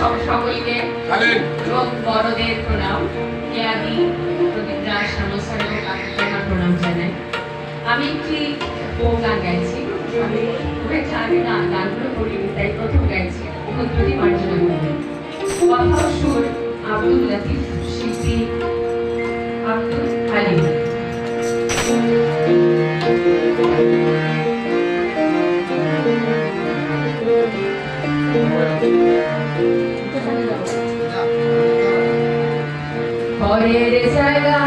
সব সকলকে এবং বড়দের প্রণাম। প্রদীপরা শ্যামস্বর এবং কাকুকে প্রণাম জানাই। আমি একটি ও গান গাইছি। আমি খুব একটা আগে গান গানগুলো করিনি তাই প্রথম গাইছি। ক্ষুদ্রটি মার্জনা করবে। কথা সুর আব্দুল লতিফ শিল্পী আব্দুল হালিম। ঘরের জায়গা।